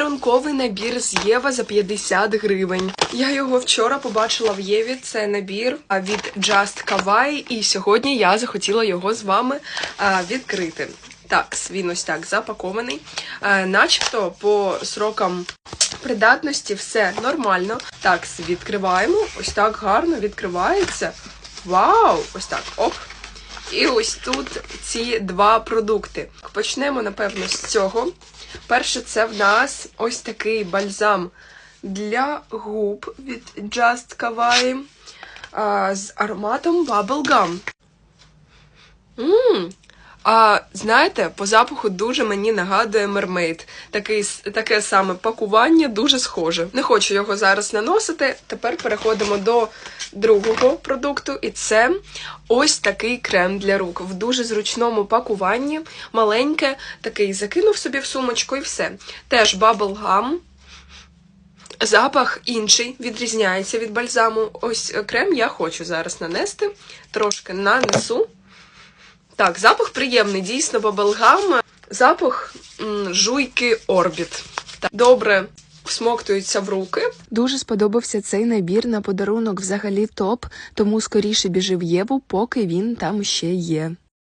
Подарунковий набір з Єва за 50 гривень. Я його вчора побачила в Єві. Це набір від Just Kawaii, і сьогодні я захотіла його з вами відкрити. Так, він ось так запакований. Начебто по срокам придатності все нормально. Так, відкриваємо. Ось так гарно відкривається. Вау! Ось так. Оп. І ось тут ці два продукти. Почнемо, напевно, з цього. Перше, це в нас ось такий бальзам для губ від Just Kawaii з ароматом Bubble Gum. Мм. А знаєте, по запаху дуже мені нагадує мермейд. Такий, таке саме пакування дуже схоже. Не хочу його зараз наносити. Тепер переходимо до другого продукту, і це ось такий крем для рук в дуже зручному пакуванні. Маленьке, такий закинув собі в сумочку і все. Теж Bubblegum. Запах інший, відрізняється від бальзаму. Ось крем я хочу зараз нанести. Трошки нанесу. Так, запах приємний, дійсно, баблгам. Запах м, жуйки Орбіт. Так, Добре всмоктується в руки. Дуже сподобався цей набір на подарунок взагалі топ, тому скоріше біжи в Єву, поки він там ще є.